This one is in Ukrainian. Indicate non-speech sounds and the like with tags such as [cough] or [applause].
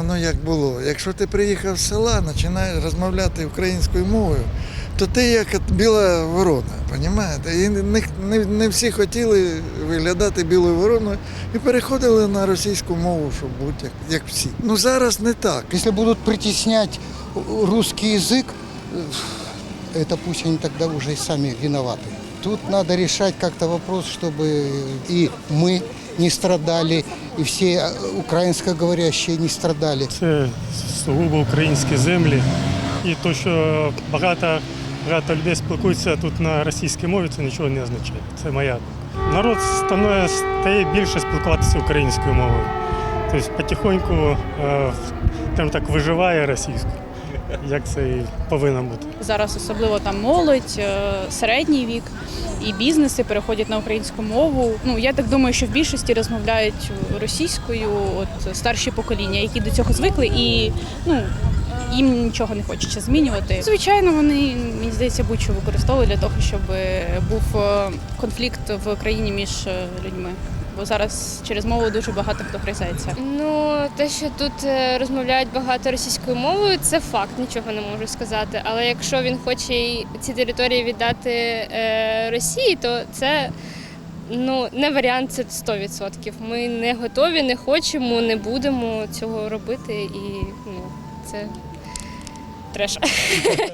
воно як було. Якщо ти приїхав з села, починаєш розмовляти українською мовою, то ти як от біла ворона, розумієте? І не, не, не всі хотіли виглядати білою вороною і переходили на російську мову, щоб бути як, як всі. Ну зараз не так. Если будут притеснять русский язык, э, это пусть они тогда уже и сами виноваты. Тут надо решать как-то вопрос, чтобы и мы не страдали, и все э, украинскоговорящие не страдали. Це сугубо українські землі. І то, що багато, багато людей спілкуються тут на російській мові, це нічого не означає. Це моя. Народ стане, стає більше спілкуватися українською мовою. Тобто потихоньку, е, скажімо так, виживає російську, як це і повинно бути. Зараз особливо там молодь, е, середній вік і бізнеси переходять на українську мову. Ну я так думаю, що в більшості розмовляють російською, от старші покоління, які до цього звикли, і ну їм нічого не хочеться змінювати. Звичайно, вони мені здається будь-що використовують для того, щоб е, був е, конфлікт в країні між е, людьми. Бо зараз через мову дуже багато хто гризається. Ну, те, що тут розмовляють багато російською мовою, це факт, нічого не можу сказати. Але якщо він хоче ці території віддати е, Росії, то це ну, не варіант, це 100%. Ми не готові, не хочемо, не будемо цього робити, і ну, це треш. [laughs]